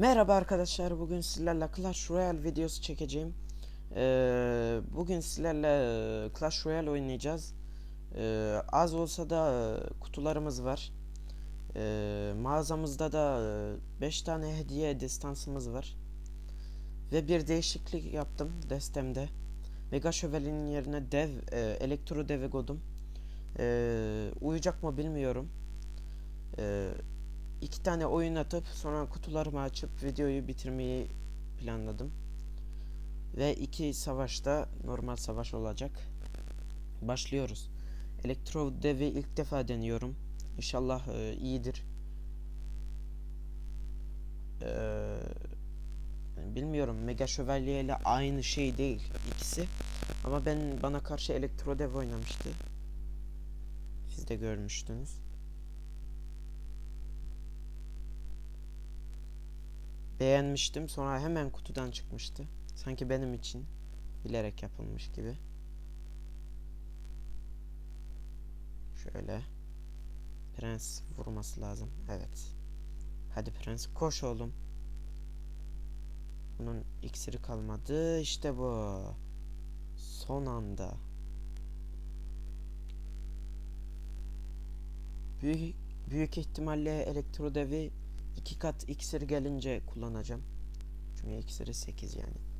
Merhaba arkadaşlar bugün sizlerle Clash Royale videosu çekeceğim. Ee, bugün sizlerle e, Clash Royale oynayacağız. Ee, az olsa da e, kutularımız var. Ee, mağazamızda da 5 tane hediye destansımız var. Ve bir değişiklik yaptım destemde. Mega Şövalye'nin yerine dev, e, elektro devi godum. Ee, uyacak mı bilmiyorum. Ee, iki tane oyun atıp sonra kutularımı açıp videoyu bitirmeyi planladım. Ve iki savaşta normal savaş olacak. Başlıyoruz. Elektro devi ilk defa deniyorum. İnşallah e, iyidir. Ee, bilmiyorum Mega Şövalye ile aynı şey değil ikisi. Ama ben bana karşı elektro dev oynamıştı. Siz de görmüştünüz. Beğenmiştim sonra hemen kutudan çıkmıştı. Sanki benim için bilerek yapılmış gibi. Şöyle. Prens vurması lazım. Evet. Hadi prens koş oğlum. Bunun iksiri kalmadı. İşte bu. Son anda. Büyük, büyük ihtimalle elektro devi iki kat iksir gelince kullanacağım. Çünkü iksiri 8 yani.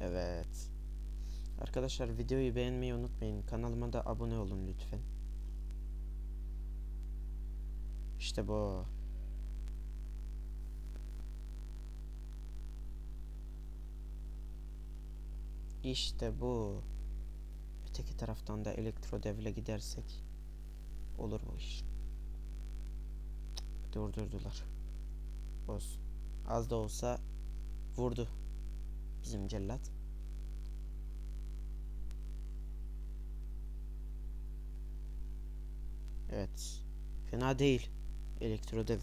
Evet. Arkadaşlar videoyu beğenmeyi unutmayın. Kanalıma da abone olun lütfen. İşte bu. İşte bu. Öteki taraftan da elektro devle gidersek olur bu iş. Durdurdular. Olsun. Az da olsa vurdu bizim cellat. Evet. Fena değil. Elektro dev.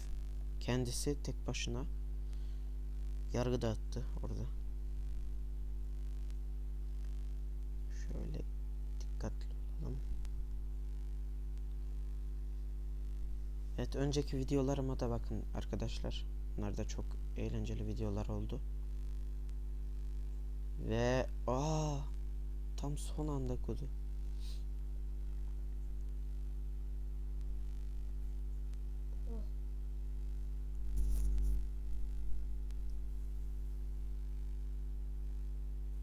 Kendisi tek başına yargı dağıttı orada. Evet önceki videolarıma da bakın arkadaşlar. Bunlar da çok eğlenceli videolar oldu. Ve aa tam son anda kodu.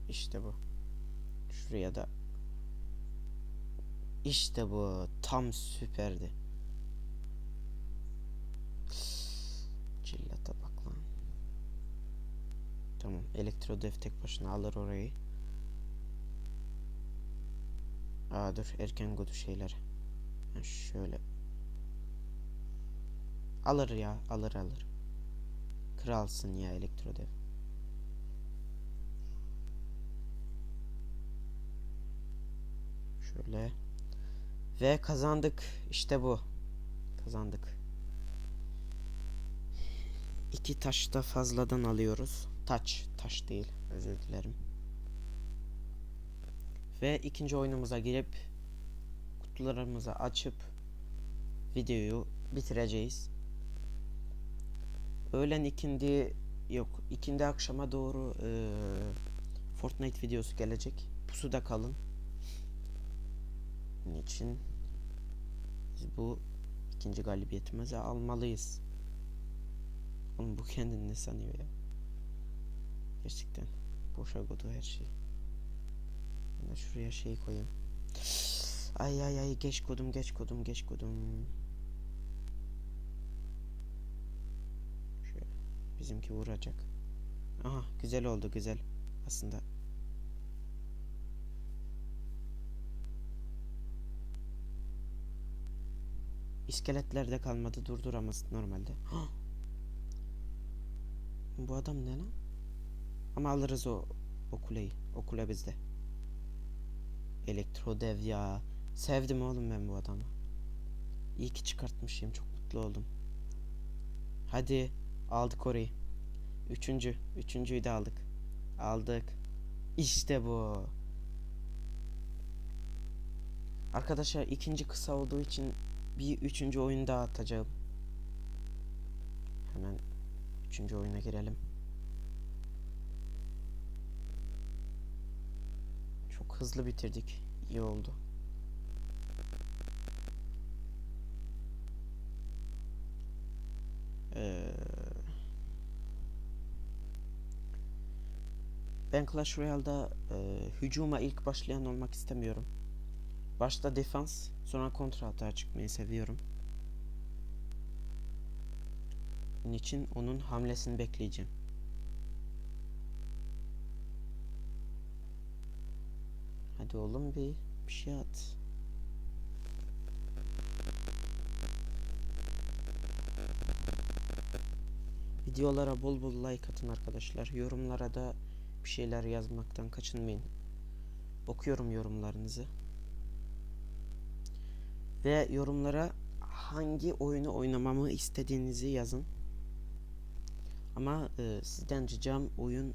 İşte bu. Şuraya da İşte bu tam süperdi. Tamam elektro dev tek başına alır orayı. Aa dur erken godu şeyler. Ha, şöyle. Alır ya alır alır. Kralsın ya elektro dev. Şöyle. Ve kazandık. İşte bu. Kazandık. İki taş da fazladan alıyoruz. Taç. Taş değil. Özür dilerim. Ve ikinci oyunumuza girip kutularımızı açıp videoyu bitireceğiz. Öğlen ikindi yok ikindi akşama doğru eee, Fortnite videosu gelecek. Pusuda kalın. Bunun için biz bu ikinci galibiyetimizi almalıyız. Oğlum bu kendini ne sanıyor ya? Gerçekten boşa kodu her şey. Ben şuraya şey koyayım. Ay ay ay geç kodum geç kodum geç kodum. Şöyle bizimki vuracak. Aha güzel oldu güzel. Aslında İskeletlerde kalmadı durduramaz normalde. Bu adam ne lan? Ama alırız o, o kuleyi. O kule bizde. Elektro dev ya. Sevdim oğlum ben bu adamı. İyi ki çıkartmışım. Çok mutlu oldum. Hadi aldık orayı. Üçüncü. Üçüncüyü de aldık. Aldık. İşte bu. Arkadaşlar ikinci kısa olduğu için bir üçüncü oyun daha atacağım. Hemen üçüncü oyuna girelim. Çok hızlı bitirdik. İyi oldu. Ee, ben Clash Royale'da e, hücuma ilk başlayan olmak istemiyorum. Başta defans, sonra kontra atağa çıkmayı seviyorum. Bunun için onun hamlesini bekleyeceğim. Hadi oğlum bir bir şey at. Videolara bol bol like atın arkadaşlar. Yorumlara da bir şeyler yazmaktan kaçınmayın. Okuyorum yorumlarınızı. Ve yorumlara hangi oyunu oynamamı istediğinizi yazın. Ama e, sizden ricam oyun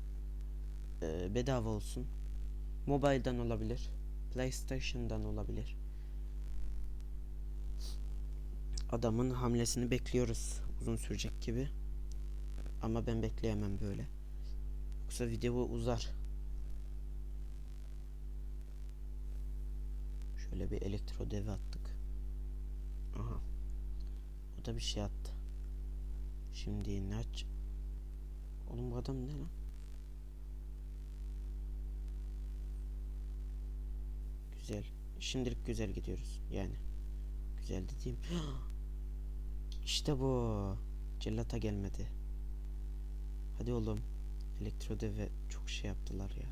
e, bedava olsun. Mobile'dan olabilir. PlayStation'dan olabilir. Adamın hamlesini bekliyoruz. Uzun sürecek gibi. Ama ben bekleyemem böyle. Yoksa video uzar. Şöyle bir elektro devi attık. Aha. O da bir şey attı. Şimdi ne aç? Oğlum bu adam ne lan? Güzel. Şimdilik güzel gidiyoruz. Yani. Güzel dediğim. İşte bu. Cellata gelmedi. Hadi oğlum. Elektro deve çok şey yaptılar ya.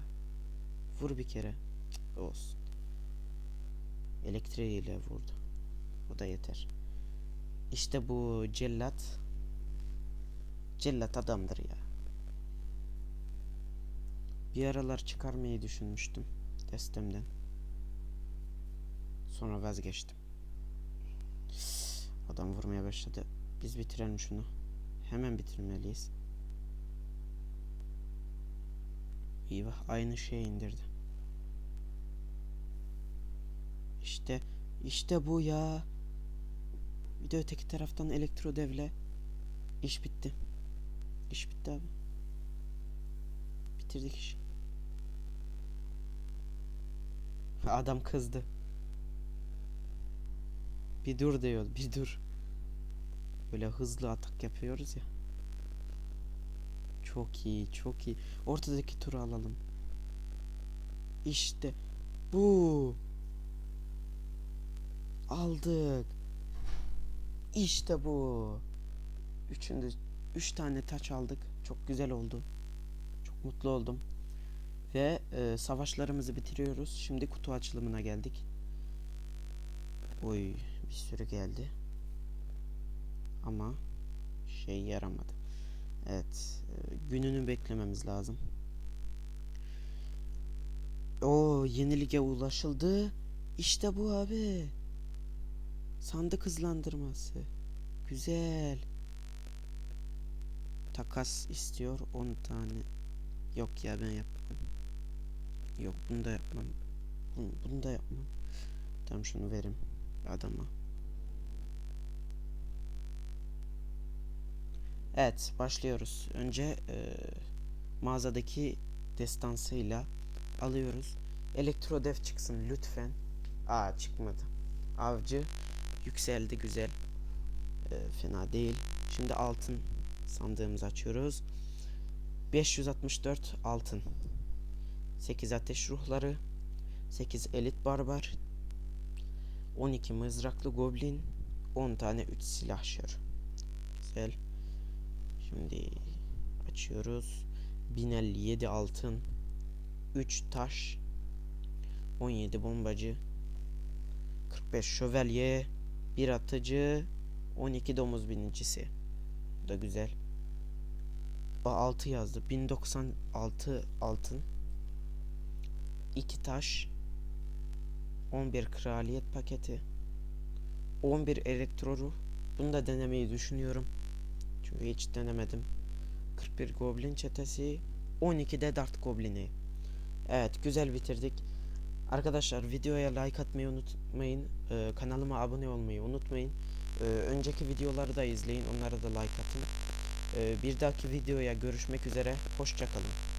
Vur bir kere. Cık, Olsun. Elektriğiyle vurdu. O da yeter. İşte bu cellat. Cellat adamdır ya. Bir aralar çıkarmayı düşünmüştüm destemden. Sonra vazgeçtim. Adam vurmaya başladı. Biz bitirelim şunu. Hemen bitirmeliyiz. Eyvah aynı şeyi indirdi. İşte işte bu ya. Bir de öteki taraftan elektro devle. İş bitti. İş bitti abi. Bitirdik işi. Adam kızdı. Bir dur diyor, bir dur. Böyle hızlı atak yapıyoruz ya. Çok iyi, çok iyi. Ortadaki turu alalım. İşte bu. Aldık. İşte bu. Üçünde üç tane taç aldık. Çok güzel oldu. Çok mutlu oldum. Ve e, savaşlarımızı bitiriyoruz. Şimdi kutu açılımına geldik. Oy bir sürü geldi. Ama şey yaramadı. Evet. e, gününü beklememiz lazım. O yeni lige ulaşıldı. İşte bu abi. Sandık hızlandırması. Güzel. Takas istiyor 10 tane. Yok ya ben yapmam. Yok bunu da yapmam. Bunu, bunu da yapmam. Tamam şunu verim adama. Evet başlıyoruz. Önce e, mağazadaki destansıyla alıyoruz. Elektrodev çıksın lütfen. Aa çıkmadı. Avcı yükseldi güzel. E, fena değil. Şimdi altın sandığımızı açıyoruz. 564 altın. 8 ateş ruhları. 8 elit barbar. 12 mızraklı goblin. 10 tane 3 silahşör. Güzel. Şimdi açıyoruz. 1057 altın. 3 taş. 17 bombacı. 45 şövalye. 1 atıcı. 12 domuz binicisi. Bu da güzel. O 6 yazdı. 1096 altın. 2 taş. 11 kraliyet paketi. 11 elektro. Bunu da denemeyi düşünüyorum. Çünkü hiç denemedim. 41 goblin çetesi. 12 de dart goblini. Evet güzel bitirdik. Arkadaşlar videoya like atmayı unutmayın. Ee, kanalıma abone olmayı unutmayın. Ee, önceki videoları da izleyin. Onlara da like atın. Ee, bir dahaki videoya görüşmek üzere. Hoşçakalın.